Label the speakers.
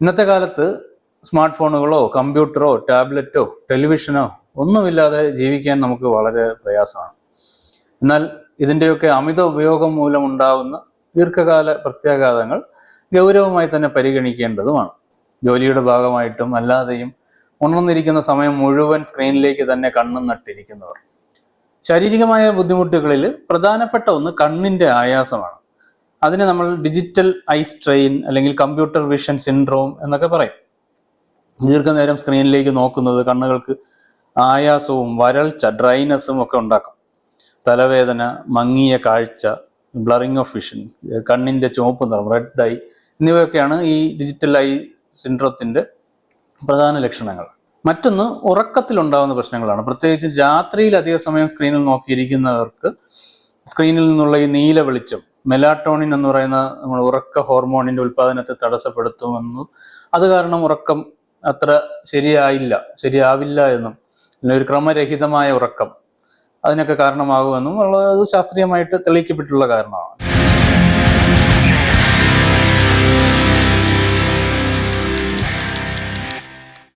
Speaker 1: ഇന്നത്തെ കാലത്ത് സ്മാർട്ട് ഫോണുകളോ കമ്പ്യൂട്ടറോ ടാബ്ലറ്റോ ടെലിവിഷനോ ഒന്നുമില്ലാതെ ജീവിക്കാൻ നമുക്ക് വളരെ പ്രയാസമാണ്. എന്നാൽ ഇതിന്റെയൊക്കെ അമിത ഉപയോഗം മൂലമുണ്ടാകുന്ന ദീർഘകാല പ്രത്യാഘാതങ്ങൾ ഗൗരവമായി തന്നെ പരിഗണിക്കേണ്ടതുമാണ്. ജോലിയുടെ ഭാഗമായിട്ടും അല്ലാതെയും ഉണർന്നിരിക്കുന്ന സമയം മുഴുവൻ സ്ക്രീനിലേക്ക് തന്നെ കണ്ണും നട്ടിരിക്കുന്നവർ. ശാരീരികമായ ബുദ്ധിമുട്ടുകളിൽ പ്രധാനപ്പെട്ട ഒന്ന് കണ്ണിന്റെ ആയാസമാണ്. അതിനെ നമ്മൾ ഡിജിറ്റൽ ഐ സ്ട്രെയിൻ അല്ലെങ്കിൽ കമ്പ്യൂട്ടർ വിഷൻ സിൻഡ്രോം എന്നൊക്കെ പറയും. ദീർഘനേരം സ്ക്രീനിലേക്ക് നോക്കുന്നത് കണ്ണുകൾക്ക് ആയാസവും വരൾച്ച ഡ്രൈനസ്സും ഒക്കെ ഉണ്ടാക്കും. തലവേദന മങ്ങിയ കാഴ്ച ബ്ലറിംഗ് ഓഫ് വിഷൻ കണ്ണിന്റെ ചുവപ്പ് നിറം റെഡ് ഐ എന്നിവയൊക്കെയാണ് ഈ ഡിജിറ്റൽ ഐ സിൻഡ്രോത്തിന്റെ പ്രധാന ലക്ഷണങ്ങൾ. മറ്റൊന്ന് ഉറക്കത്തിലുണ്ടാകുന്ന പ്രശ്നങ്ങളാണ്. പ്രത്യേകിച്ച് രാത്രിയിൽ അധിക സമയം സ്ക്രീനിൽ നോക്കിയിരിക്കുന്നവർക്ക് സ്ക്രീനിൽ നിന്നുള്ള ഈ നീല വെളിച്ചം മെലാട്ടോണിൻ എന്ന് പറയുന്ന നമ്മൾ ഉറക്ക ഹോർമോണിന്റെ ഉൽപ്പാദനത്തെ തടസ്സപ്പെടുത്തുമെന്നും അത് കാരണം ഉറക്കം അത്ര ശരിയായില്ല ശരിയാവില്ല എന്നും അല്ലെങ്കിൽ ഒരു ക്രമരഹിതമായ ഉറക്കം അതിനൊക്കെ കാരണമാകുമെന്നും ഉള്ളത് ശാസ്ത്രീയമായിട്ട് തെളിയിക്കപ്പെട്ടിട്ടുള്ള കാരണമാണ്.